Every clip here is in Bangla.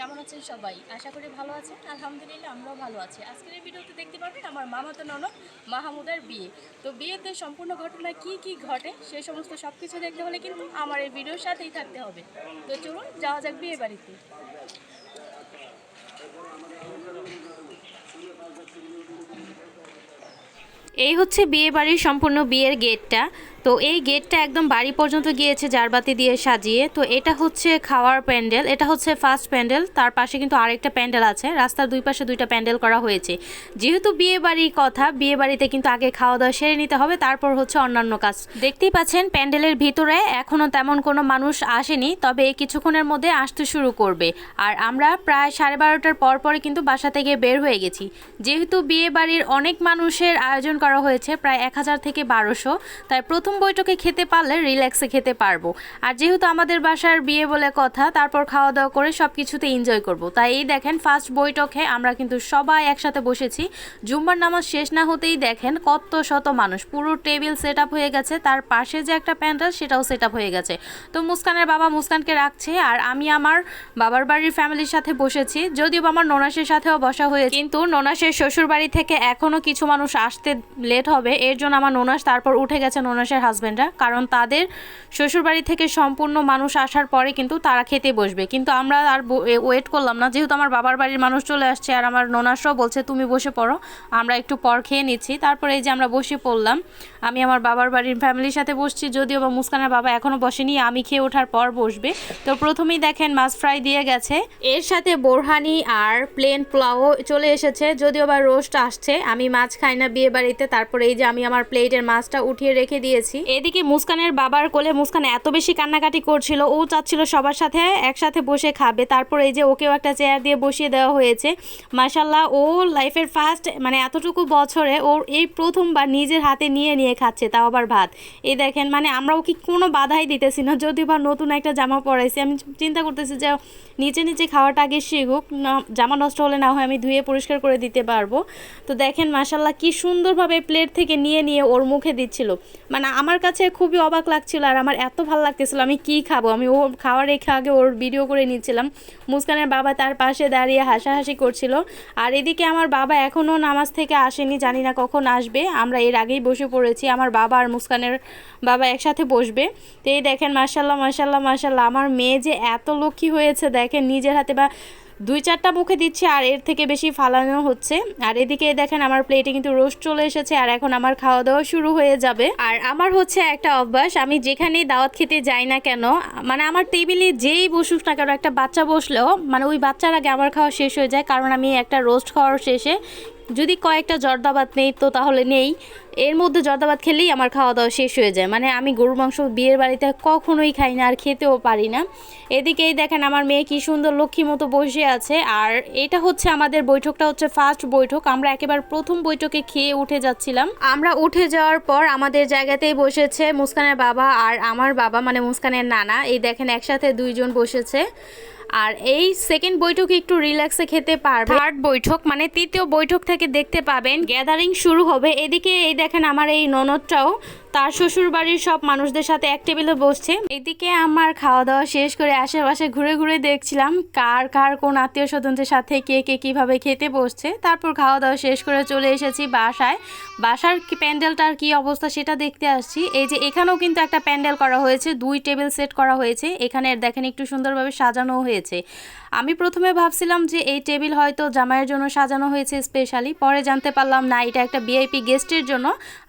কেমন আছেন সবাই? আশা করি ভালো আছেন। আলহামদুলিল্লাহ, আমরাও ভালো আছি। আজকের এই ভিডিওতে দেখতে পারবেন আমার মামাতো ননদ মাহমুদের বিয়ে। তো বিয়েতে সম্পূর্ণ ঘটনা কি কি ঘটে, সে সমস্ত সব কিছু দেখতে হলে কিন্তু আমার এই ভিডিওর সাথেই থাকতে হবে। তো চলুন, যাওয়া যাক বিয়ে বাড়িতে। এই হচ্ছে বিয়ে বাড়ির সম্পূর্ণ বিয়ের গেটটা। তো এই গেটটা একদম বাড়ি পর্যন্ত গিয়েছে জারবাতি দিয়ে সাজিয়ে। তো এটা হচ্ছে খাওয়ার প্যান্ডেল, এটা হচ্ছে ফার্স্ট প্যান্ডেল, তার পাশে কিন্তু আরেকটা প্যান্ডেল আছে, রাস্তার দুই পাশে দুইটা প্যান্ডেল করা হয়েছে। যেহেতু বিয়ে বাড়ির কথা বিয়ে বাড়িতে কিন্তু আগে খাওয়া দাওয়া সেরে নিতে হবে, তারপর হচ্ছে অন্যান্য কাজ। দেখতেই পাচ্ছেন, প্যান্ডেলের ভিতরে এখনও তেমন কোনো মানুষ আসেনি, তবে এই কিছুক্ষণের মধ্যে আসতে শুরু করবে। আর আমরা প্রায় সাড়ে বারোটার পর পরে কিন্তু বাসা থেকে বের হয়ে গেছি। যেহেতু বিয়ে বাড়ির অনেক মানুষের আয়োজন করা হয়েছে, প্রায় এক হাজার থেকে বারোশো, তাই প্রথম বৈঠকে খেতে পারলে রিল্যাক্সে খেতে পারব। আর যেহেতু আমাদের বাসার বিয়ে বলে কথা, তারপর খাওয়া দাওয়া করে সব কিছুতে এনজয় করব। তাই এই দেখেন ফার্স্ট বৈঠকে আমরা কিন্তু সবাই একসাথে বসেছি। জুম্মার নামাজ শেষ না হতেই দেখেন কত শত মানুষ। পুরো টেবিল সেট আপ হয়ে গেছে, তার পাশে যে একটা প্যান্ডেল, সেটাও সেট আপ হয়ে গেছে। তো মুস্কানের বাবা মুস্কানকে রাখছে, আর আমি আমার বাবার বাড়ির ফ্যামিলির সাথে বসেছি। যদিও আমার ননাসের সাথেও বসা হয়েছে, কিন্তু ননাসের শ্বশুর বাড়ি থেকে এখনও কিছু মানুষ আসতে লেট হবে। এর জন্য আমার ননাস তারপর উঠে গেছে ননাসের হাজব্যান্ডরা কারণ তাদের শ্বশুরবাড়ি থেকে সম্পূর্ণ মানুষ আসার পরে কিন্তু তারা খেতে বসবে। কিন্তু আমরা আর ওয়েট করলাম না। যেহেতু আমার বাবার বাড়ির মানুষ চলে আসছে আর আমার ননাসরাও বলছে, তুমি বসে পড়ো, আমরা একটু পর খেয়ে নিচ্ছি। তারপরে এই যে আমরা বসে পড়লাম, আমি আমার বাবার বাড়ির ফ্যামিলির সাথে বসছি, যদিও বা মুস্কানের বাবা এখনও বসেনি, আমি খেয়ে ওঠার পর বসবে। তো প্রথমেই দেখেন মাছ ফ্রাই দিয়ে গেছে। এর সাথে বোরহানি আর প্লেন পোলাও চলে এসেছে, যদিও বা রোস্ট আসছে, আমি মাছ খাই না বিয়ে বাড়িতে তারপরে এই যে আমি আমার প্লেটের মাছটা উঠিয়ে রেখে দিয়েছি। এদিকে মুস্কানের বাবার কোলে মুস্কান এত বেশি কান্নাকাটি করছিল, ও চাচ্ছিল সবার সাথে একসাথে বসে খাবে। তারপর এই যে ওকেও একটা চেয়ার দিয়ে বসিয়ে দেওয়া হয়েছে। মাসাল্লাহ ও লাইফের ফার্স্ট মানে এতটুকু বছরে ওর এই প্রথমবার নিজের হাতে নিয়ে নিয়ে খাচ্ছে, তাও আবার ভাত। এই দেখেন মানে আমরা ওকে কোনো বাধাই দিতেছি না, যদিও বা নতুন একটা জামা পরাইছি। আমি চিন্তা করতেছি যে নিচে নিচে খাওয়াটা আগে শিখুক জামা নষ্ট হলে না হয় আমি ধুয়ে পরিষ্কার করে দিতে পারব। তো দেখেন মাসাল্লাহ কি সুন্দরভাবে প্লেট থেকে নিয়ে নিয়ে ওর মুখে দিচ্ছিল। মানে আমার কাছে খুবই অবাক লাগছিল আর আমার এত ভালো লাগতেছিল, আমি কি খাব? আমি ও খাওয়ার রেখে আগে ওর ভিডিও করে নিচ্ছিলাম। মুস্কানের বাবা তার পাশে দাঁড়িয়ে হাসাহাসি করছিল। আর এদিকে আমার বাবা এখনও নামাজ থেকে আসেনি, জানি না কখন আসবে। আমরা এর আগেই বসে পড়েছি, আমার বাবা আর মুস্কানের বাবা একসাথে বসবে। তো এই দেখেন মার্শাল্লাহ মার্শাল্লাহ মার্শাল্লাহ আমার মেয়ে যে এত লক্ষ্মী হয়েছে, দেখেন নিজের হাতে বা দুই চারটা মুখে দিচ্ছি আর এর থেকে বেশি ফালানো হচ্ছে। আর এদিকে দেখেন আমার প্লেটে কিন্তু রোস্ট চলে এসেছে আর এখন আমার খাওয়া দাওয়া শুরু হয়ে যাবে। আর আমার হচ্ছে একটা অভ্যাস, আমি যেখানেই দাওয়াত খেতে যাই না কেন মানে আমার টেবিলে যেই বসুক না কেন একটা বাচ্চা বসলেও মানে ওই বাচ্চার আগে আমার খাওয়া শেষ হয়ে যায়, কারণ আমি একটা রোস্ট খাওয়ার শেষে যদি কয়েকটা জর্দাবাদ নেই, তো তাহলে নেই। এর মধ্যে জর্দাবাদ খেলেই আমার খাওয়া দাওয়া শেষ হয়ে যায়। মানে আমি গরুর মাংস বিয়ের বাড়িতে কখনোই খাই না আর খেতেও পারি না। এদিকেই দেখেন আমার মেয়ে কি সুন্দর লক্ষ্মী মতো বসে আছে। আর এটা হচ্ছে আমাদের বৈঠকটা হচ্ছে ফার্স্ট বৈঠক। আমরা একেবারে প্রথম বৈঠকে খেয়ে উঠে যাচ্ছিলাম। আমরা উঠে যাওয়ার পর আমাদের জায়গাতেই বসেছে মুস্কানের বাবা আর আমার বাবা মানে মুস্কানের নানা। এই দেখেন একসাথে দুইজন বসেছে। আর এই সেকেন্ড বৈঠক একটু রিল্যাক্সে খেতে পারবে। থার্ড বৈঠক মানে তৃতীয় বৈঠক থেকে দেখতে পাবেন। গ্যাদারিং শুরু হবে। এদিকে এই দেখেন আমার এই ননদটাও তার শ্বশুর বাড়ির সব মানুষদের সাথে এক টেবিলে বসছে। এদিকে আমার খাওয়া দাওয়া শেষ করে আশেপাশে ঘুরে ঘুরে দেখছিলাম কার কার কোন আত্মীয় স্বজনদের সাথে কে কে কীভাবে খেতে বসছে। তারপর খাওয়া দাওয়া শেষ করে চলে এসেছি বাসায়। বাসার প্যান্ডেলটার কি অবস্থা সেটা দেখতে আসছি। এই যে এখানেও কিন্তু একটা প্যান্ডেল করা হয়েছে, দুই টেবিল সেট করা হয়েছে। এখানে দেখেন একটু সুন্দরভাবে সাজানো হয়েছে। আমি প্রথমে ভাবছিলাম যে এই টেবিল হয়তো জামাইয়ের জন্য সাজানো হয়েছে স্পেশালি পরে জানতে পারলাম না, এটা একটা বিআইপি গেস্টের জন্য।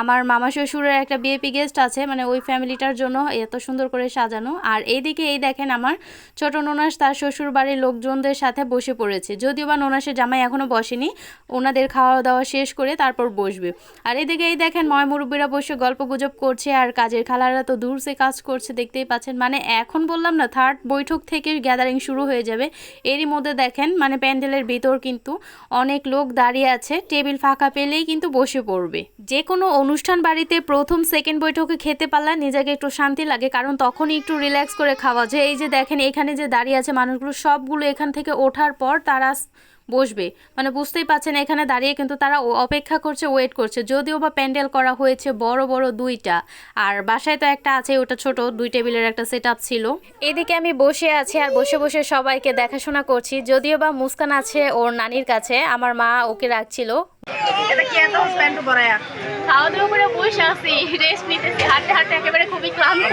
আমার মামা শ্বশুরের একটা বিআইপি গেস্ট আছে মানে ওই ফ্যামিলিটার জন্য এত সুন্দর করে সাজানো। আর এইদিকে এই দেখেন আমার ছোট ননাস, তার শ্বশুর বাড়ির লোকজনদের সাথে বসে পড়েছে। যদিও বা ননাসের জামাই এখনও বসেনি, ওনাদের খাওয়া দাওয়া শেষ করে তারপর বসবে। আর এদিকে এই দেখেন ময় মুরব্বীরা বসে গল্প গুজব করছে, আর কাজের খালারা তো দূর সে কাজ করছে, দেখতেই পাচ্ছেন। মানে এখন বললাম না থার্ড বৈঠক থেকে গ্যাদারিং শুরু হয়ে যাবে। এরই মধ্যে দেখেন মানে প্যান্ডেলের ভিতর কিন্তু অনেক লোক দাঁড়িয়ে আছে, টেবিল ফাঁকা পেলেই কিন্তু বসে পড়বে। যে কোনো অনুষ্ঠান বাড়িতে প্রথম সেকেন্ড বৈঠকে খেতে পারলে নিজেকে একটু শান্তি লাগে, কারণ তখনই একটু রিল্যাক্স করে খাওয়া। যে এই যে দেখেন, এখানে যে দাঁড়িয়ে আছে মানুষগুলো, সবগুলো এখান থেকে ওঠার পর তারা বসবে। মানে বুঝতেই পাচ্ছেন এখানে দাঁড়িয়ে কিন্তু তারা অপেক্ষা করছে ওয়েট করছে। যদিও বা প্যান্ডেল করা হয়েছে বড় বড় দুইটা। আর বাসায় তো একটা আছে ওটা ছোট দুই টেবিলের একটা সেট আপ ছিল। এদিকে আমি বসে আছি আর বসে বসে সবাইকে দেখাশোনা করছি। যদিও বা মুস্কান আছে ওর নানির কাছে আমার মা ওকে রাখছিল। খাওয়া দাওয়া করে বসে আছি রেস্ট নিতেছি। হাঁটতে হাঁটতে একেবারে খুবই ক্লান্ত।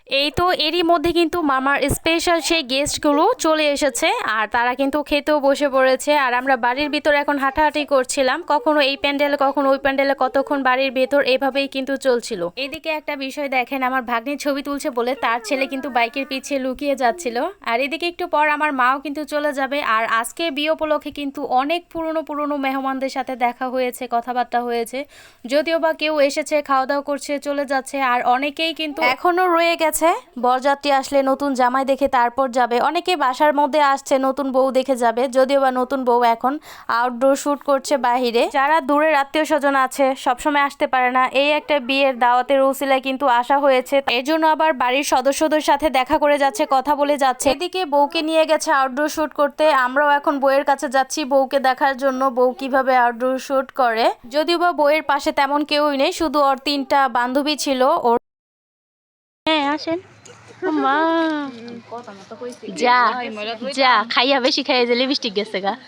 এই তো এরই মধ্যে কিন্তু মামার স্পেশাল সেই গেস্টগুলো চলে এসেছে, আর তারা কিন্তু খেতেও বসে পড়েছে, আর আমরা বাড়ির ভিতর এখন হাঁটাহাঁটি করছিলাম, কখনো এই প্যান্ডেলে, কখনো ওই প্যান্ডেলে, কতক্ষণ বাড়ির ভেতর, এভাবেই কিন্তু চলছিল। এদিকে একটা বিষয় দেখেন, আমার ভাগ্নির ছবি তুলছে বলে তার ছেলে কিন্তু বাইকের পিছিয়ে লুকিয়ে যাচ্ছিল, আর এদিকে একটু পর আমার মাও কিন্তু চলে যাবে, আর আজকে বিয়ে উপলক্ষে কিন্তু অনেক পুরনো পুরনো মেহমানদের সাথে দেখা হয়েছে, কথাবার্তা হয়েছে, যদিও বা কেউ এসেছে খাওয়া দাওয়া করছে, চলে যাচ্ছে, আর অনেকেই কিন্তু এখনও রয়ে গেছে বরযাত্রী আসলে নতুন জামাই দেখে তারপর যাবে। অনেকে বাসার মধ্যে আসছে, নতুন বউ দেখে যাবে। যদিও বা নতুন বউ এখন আউটডোর শুট করছে বাহিরে। যারা দূরের আত্মীয় স্বজন আছে, সবসময় আসতে পারে না। এই একটা বিয়ের দাওয়াতের উসিলায় কিন্তু আসা হয়েছে। এর জন্য আবার বাড়ির সদস্যদের সাথে দেখা করে যাচ্ছে, কথা বলে যাচ্ছে। এদিকে বউকে নিয়ে গেছে আউটডোর শুট করতে। আমরাও এখন বউয়ের কাছে যাচ্ছি বউকে দেখার জন্য। বউ কীভাবে আউটডোর শুট করে? যদিও বা বউয়ের পাশে তেমন কেউই নেই, শুধু ওর তিনটা বান্ধবী ছিল। ওর আসেন। মা যা যা খাইয়া বেশি খাইয়া যে লিপস্টিক গেছে গা।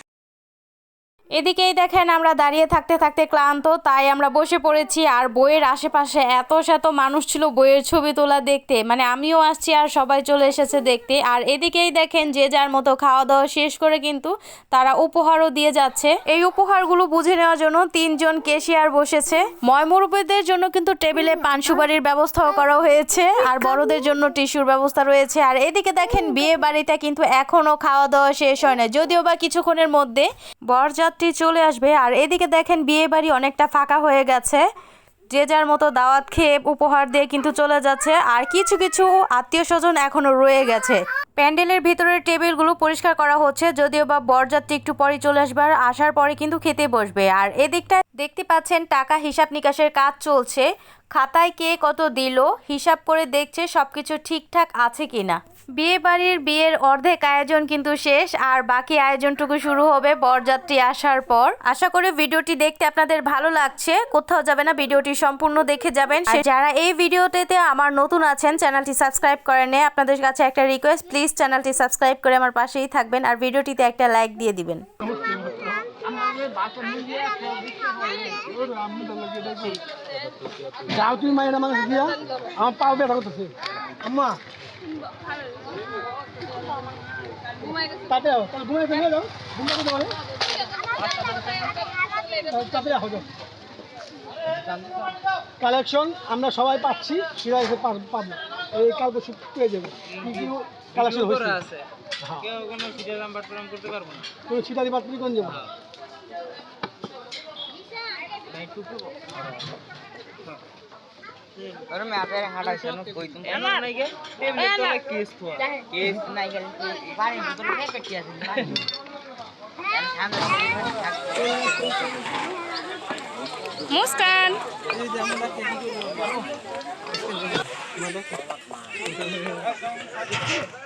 এদিকেই দেখেন, আমরা দাঁড়িয়ে থাকতে থাকতে ক্লান্ত, তাই আমরা বসে পড়েছি আর বইয়ের আশেপাশে এত শত মানুষ ছিল বইয়ের ছবি তোলা দেখতে। মানে আমিও আসছি আর সবাই চলে এসেছে দেখতে। আর এদিকেই দেখেন, যে যার মতো খাওয়া দাওয়া শেষ করে কিন্তু তারা উপহারও দিয়ে যাচ্ছে। এই উপহারগুলো বুঝে নেওয়ার জন্য তিনজন কেশিয়ার বসেছে। ময়মুরব্বীদের জন্য কিন্তু টেবিলে পান সুপারির ব্যবস্থাও করা হয়েছে আর বড়দের জন্য টিস্যুর ব্যবস্থা রয়েছে। আর এদিকে দেখেন বিয়ে বাড়িটা কিন্তু এখনও খাওয়া দাওয়া শেষ হয় না যদিও বা কিছুক্ষণের মধ্যে বরযাত্রী চলে আসবে। আর এদিকে দেখেন বিয়ে বাড়ি অনেকটা ফাঁকা হয়ে গেছে। যে যার মতো দাওয়াত খেয়ে উপহার দিয়ে কিন্তু চলে যাচ্ছে। আর কিছু কিছু আত্মীয় স্বজন এখনও রয়ে গেছে। প্যান্ডেলের ভিতরের টেবিলগুলো পরিষ্কার করা হচ্ছে। যদিও বা বরযাত্রী একটু পরে চলে আসবে আর আসার পরে কিন্তু খেতে বসবে। আর এদিকটা দেখতে পাচ্ছেন টাকা হিসাব নিকাশের কাজ চলছে। খাতায় কে কত দিল, হিসাব করে দেখছে সবকিছু ঠিকঠাক আছে কিনা। বিয়ে বাড়ির বিয়ের অর্ধেক আয়োজন কিন্তু শেষ, আর বাকি আয়োজনটুকু শুরু হবে বরযাত্রী আসার পর। আশা করি ভিডিওটি দেখতে আপনাদের ভালো লাগছে। কোথাও যাবে না, ভিডিওটি সম্পূর্ণ দেখে যাবেন। যারা এই ভিডিওটিতে আমার নতুন আছেন, চ্যানেলটি সাবস্ক্রাইব করে আপনাদের কাছে একটা রিকোয়েস্ট প্লিজ চ্যানেলটি সাবস্ক্রাইব করে আমার পাশেই থাকবেন, আর ভিডিওটিতে একটা লাইক দিয়ে দিবেন। যাও তুমি মায়ের মানুষ দিয়া আমার পাও ব্যথা করতেছে আম্মা তাতে যাও তাহলে ঘুমাই ফেলে যাও ঘুমটা করতে পারে তাতে যাও যাও কালেকশন আমরা সবাই পাচ্ছি সেটা এসে পাবো এই কালকে পেয়ে যাবে কি কি কালেকশন হয়েছে হ্যাঁ কেউ কোনো সিরিয়াল নাম্বার প্রোগ্রাম করতে পারব না তুমি ছিটারি পাত্রি কোন যাব अरे मैं आपे हाडा छनु कोई तुम नहीं है। ये भी तो केस हुआ। केस नहीं गल बारे तो नहीं कटिया दिन मुस्कान। मतलब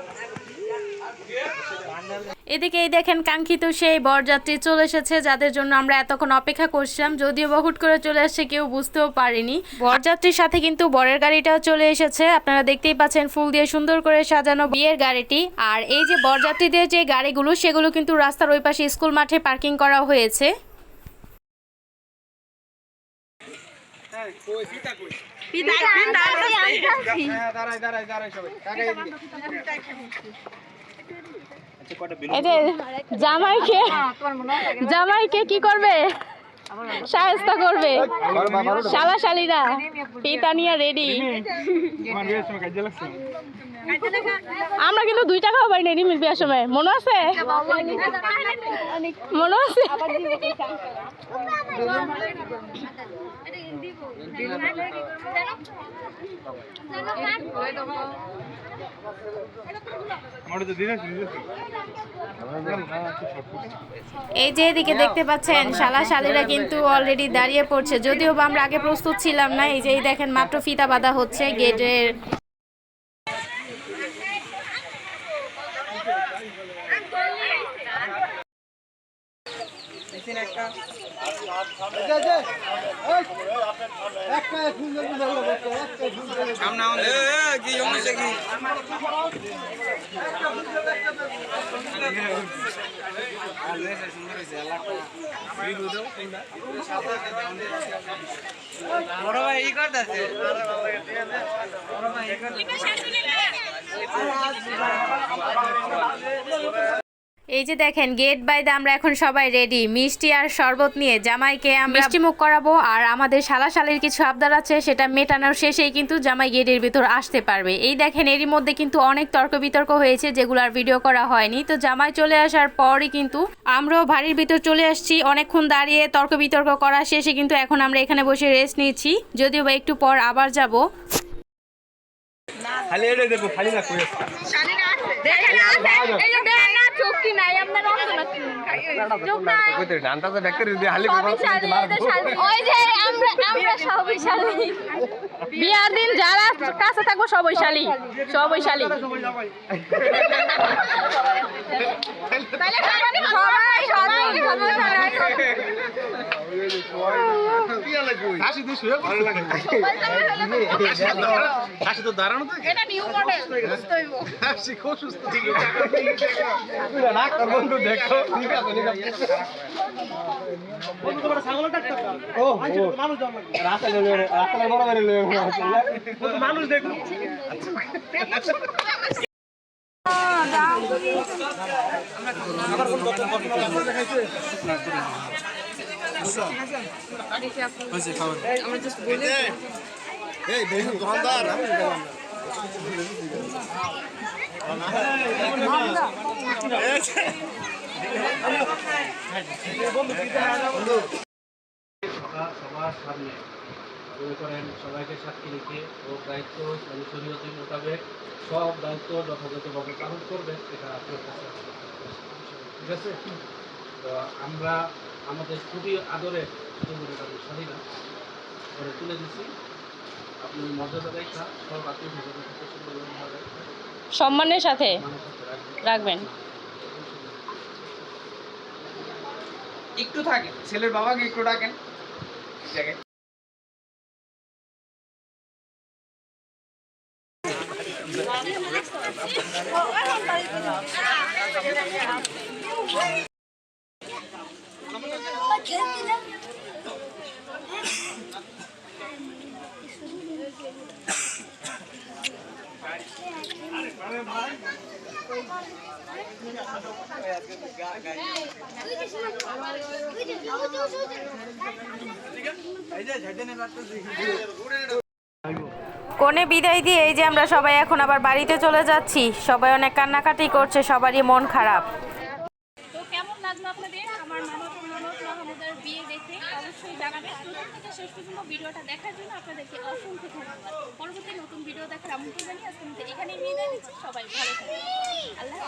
এদিকেই দেখেন কাঙ্ক্ষিত সেই বরযাত্রী চলে এসেছে যাদের জন্য আমরা এতক্ষণ অপেক্ষা করছিলাম। যদিও বা হুট করে চলে আসছে কেউ বুঝতেও পারেনি। বরযাত্রীর সাথে কিন্তু বরের গাড়িটাও চলে এসেছে। আপনারা দেখতেই পাচ্ছেন ফুল দিয়ে সুন্দর করে সাজানো বিয়ের গাড়িটি। আর এই যে বরযাত্রীদের যে গাড়িগুলো সেগুলো কিন্তু রাস্তার ওই পাশে স্কুল মাঠে পার্কিং করা হয়েছে। দাঁড়াই দাঁড়াই দাঁড়াই সবাই। দাঁড়াই জামাইকে জামাইকে কি করবে? সাহেস্তা করবে। শালা শালিরা পিতা নিয়ে রেডি আমরা কিন্তু দুই টাকাও পাই নাই রিমির বিয়ার সময়। মনে আছে? মনে আছে? এই যে এদিকে দেখতে পাচ্ছেন, শালা শালিরা কিন্তু অলরেডি দাঁড়িয়ে পড়ছে। যদিও বা আমরা আগে প্রস্তুত ছিলাম না, এই যে দেখেন মাত্র ফিতা বাঁধা হচ্ছে গেটের বড় ভাই ই করতেছে? বড় ভাই ই করতেছে। এই যে দেখেন গেট বাইদে আমরা এখন সবাই রেডি মিষ্টি আর শরবত নিয়ে জামাইকে আমরা মিষ্টি মুখ করাবো আর আমাদের শালা শালির কিছু আবদার আছে সেটা মেটানোর শেষেই কিন্তু জামাই গেটের ভিতর আসতে পারবে। এই দেখেন এরই মধ্যে কিন্তু অনেক তর্ক বিতর্ক হয়েছে যেগুলো আর ভিডিও করা হয়নি। তো জামাই চলে আসার পরই কিন্তু আমরাও বাড়ির ভিতর চলে আসছি। অনেকক্ষণ দাঁড়িয়ে তর্ক বিতর্ক করা শেষে কিন্তু এখন আমরা এখানে বসে রেস্ট নিচ্ছি। যদিও বা একটু পর আবার যাব। খালি এটা দেখো খালি না সবই বিয়ার দিন যারা কাছে থাকব সবই শালি সবই শালি হাসি তো দাঁড়ানো থাকে এটা নিউ মডেল সুস্থ হইব হাসি খুব সুস্থ না কর বন্ধু দেখো ঠিক আছে ঠিক আছে ও মানুষ রাস্তা রাস্তা বড় করে মানুষ দেখো এই বেশি দোকানদার সবার সামনে মনে করেন সবাইকে সাক্ষী রেখে ও দায়িত্ব শরীয়তি মোতাবেক সব দায়িত্ব যথাযথভাবে পালন করবেন এটা আপনার কাছে ঠিক আছে তো আমরা আমাদের খুবই আদরের স্বাধীনা করে তুলে দিচ্ছি আপনি মর্যাদা দেখা সব আত্মীয় সম্মানের সাথে রাখবেন। রাখবেন। একটু থাকে ছেলের বাবাকে একটু ডাকেন। কোণে বিদায় দিয়ে এই যে আমরা সবাই এখন আবার বাড়িতে চলে যাচ্ছি। সবাই অনেক কান্নাকাটি করছে, সবারই মন খারাপ। কেমন লাগল আপনাদের? বিয়ে দেখে অবশ্যই জানাবেন প্রথম থেকে শেষ পর্যন্ত ভিডিওটা দেখার জন্য আপনাদেরকে অসংখ্য ধন্যবাদ। পরবর্তী নতুন ভিডিও দেখার আমন্ত্রণ জানিয়ে আজকে এখানেই নিয়ে নিচ্ছি। সবাই ভালো থাকবেন। আল্লাহ